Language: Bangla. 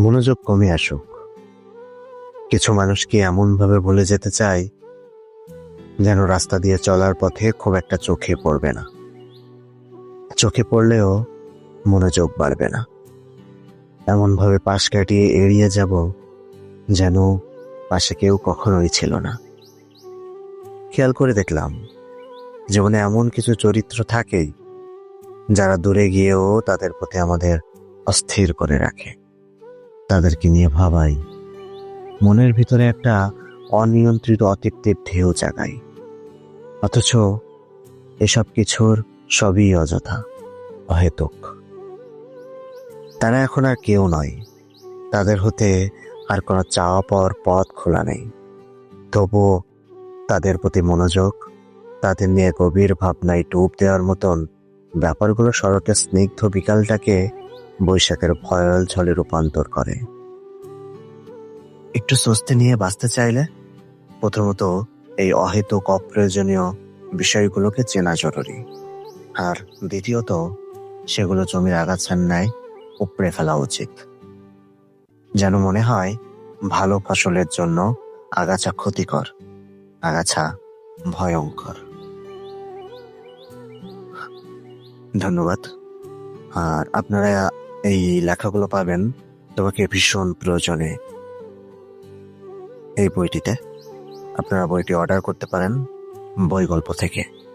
মনোযোগ কমে আসুক। কিছু মানুষকে এমনভাবে বলে যেতে চাই যেন রাস্তা দিয়ে চলার পথে খুব একটা চোখে পড়বে না। চোখে পড়লেও মনোযোগ বাড়বে না। এমনভাবে পাশ কাটিয়ে এড়িয়ে যাব, যেন পাশে কেউ কখনোই ছিল না। খেয়াল করে দেখলাম, জীবনে এমন কিছু চরিত্র থাকেই, যারা দূরে গিয়েও তাদের প্রতি আমাদের অস্থির করে রাখে। তাদেরকে নিয়ে ভাবাই। মনের ভিতরে একটা অনিয়ন্ত্রিত অতৃপ্তির ঢেউ জাগাই। অথচ এসব কিছুর সবই অযথা, অহেতুক। তারা এখন আর কেউ নয়। তাদের হতে আর কোনো চাওয়া পাওয়ার পথ খোলা নেই। তবুও তাদের প্রতি মনোযোগ, তাদের নিয়ে গভীর ভাবনায় ডুব দেওয়ার মতন ব্যাপারগুলো শরতের স্নিগ্ধ বিকালটাকে বৈশাখের ভয়াল ঝলে রূপান্তর করে। একটু স্বস্তি নিয়ে বাঁচতে চাইলে প্রথমত এই অহেতুক অপ্রয়োজনীয় বিষয়গুলোকে চেনা জরুরি। আর দ্বিতীয়ত, সেগুলো জমির আগাছার ন্যায় উপড়ে ফেলা উচিত। যেন মনে হয়, ভালো ফসলের জন্য আগাছা ক্ষতিকর, আগাছা ভয়ঙ্কর। ধন্যবাদ। আর আপনারা এই লেখাগুলো পাবেন তোমাকে ভীষণ প্রয়োজনে। এই বইটিতে আপনারা বইটি অর্ডার করতে পারেন বই গল্প থেকে।